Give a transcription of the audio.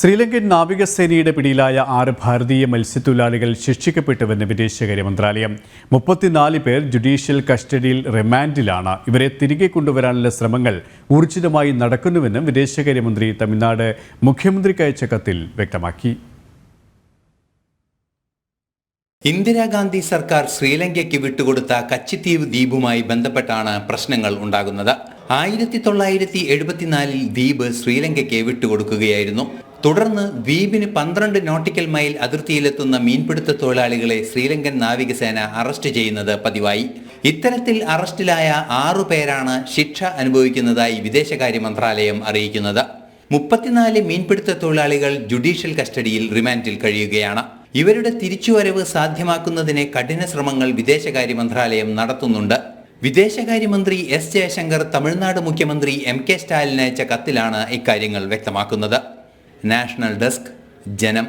ശ്രീലങ്കൻ നാവികസേനയുടെ പിടിയിലായ ആറ് ഭാരതീയ മത്സ്യത്തൊഴിലാളികൾ ശിക്ഷിക്കപ്പെട്ടുവെന്ന് വിദേശകാര്യ മന്ത്രാലയം. മുപ്പത്തിനാല് പേർ ജുഡീഷ്യൽ കസ്റ്റഡിയിൽ റിമാൻഡിലാണ്. ഇവരെ തിരികെ കൊണ്ടുവരാനുള്ള ശ്രമങ്ങൾ ഊർജിതമായി നടക്കുന്നുവെന്നും വിദേശകാര്യമന്ത്രി തമിഴ്നാട് മുഖ്യമന്ത്രിക്ക് അയച്ച കത്തിൽ വ്യക്തമാക്കി. ഇന്ദിരാഗാന്ധി സർക്കാർ ശ്രീലങ്കയ്ക്ക് വിട്ടുകൊടുത്ത കച്ചിത്തീവ് ദ്വീപുമായി ബന്ധപ്പെട്ടാണ് പ്രശ്നങ്ങൾ ഉണ്ടാകുന്നത്. ആയിരത്തി തൊള്ളായിരത്തി എഴുപത്തിനാലിൽ ദ്വീപ് ശ്രീലങ്കയ്ക്ക് വിട്ടുകൊടുക്കുകയായിരുന്നു. തുടർന്ന് ദ്വീപിന് പന്ത്രണ്ട് നോട്ടിക്കൽ മൈൽ അതിർത്തിയിലെത്തുന്ന മീൻപിടുത്ത തൊഴിലാളികളെ ശ്രീലങ്കൻ നാവികസേന അറസ്റ്റ് ചെയ്യുന്നത് പതിവായി. ഇത്തരത്തിൽ അറസ്റ്റിലായ ആറു പേരാണ് ശിക്ഷ അനുഭവിക്കുന്നതായി വിദേശകാര്യ മന്ത്രാലയം അറിയിക്കുന്നത്. മുപ്പത്തിനാല് മീൻപിടുത്ത തൊഴിലാളികൾ ജുഡീഷ്യൽ കസ്റ്റഡിയിൽ റിമാൻഡിൽ കഴിയുകയാണ്. ഇവരുടെ തിരിച്ചുവരവ് സാധ്യമാക്കുന്നതിന് കഠിന ശ്രമങ്ങൾ വിദേശകാര്യ മന്ത്രാലയം നടത്തുന്നുണ്ട്. വിദേശകാര്യമന്ത്രി എസ് ജയശങ്കർ തമിഴ്നാട് മുഖ്യമന്ത്രി എം കെ സ്റ്റാലിന് അയച്ച കത്തിലാണ് ഇക്കാര്യങ്ങൾ വ്യക്തമാക്കുന്നത്. നാഷണൽ ഡെസ്ക് ജനം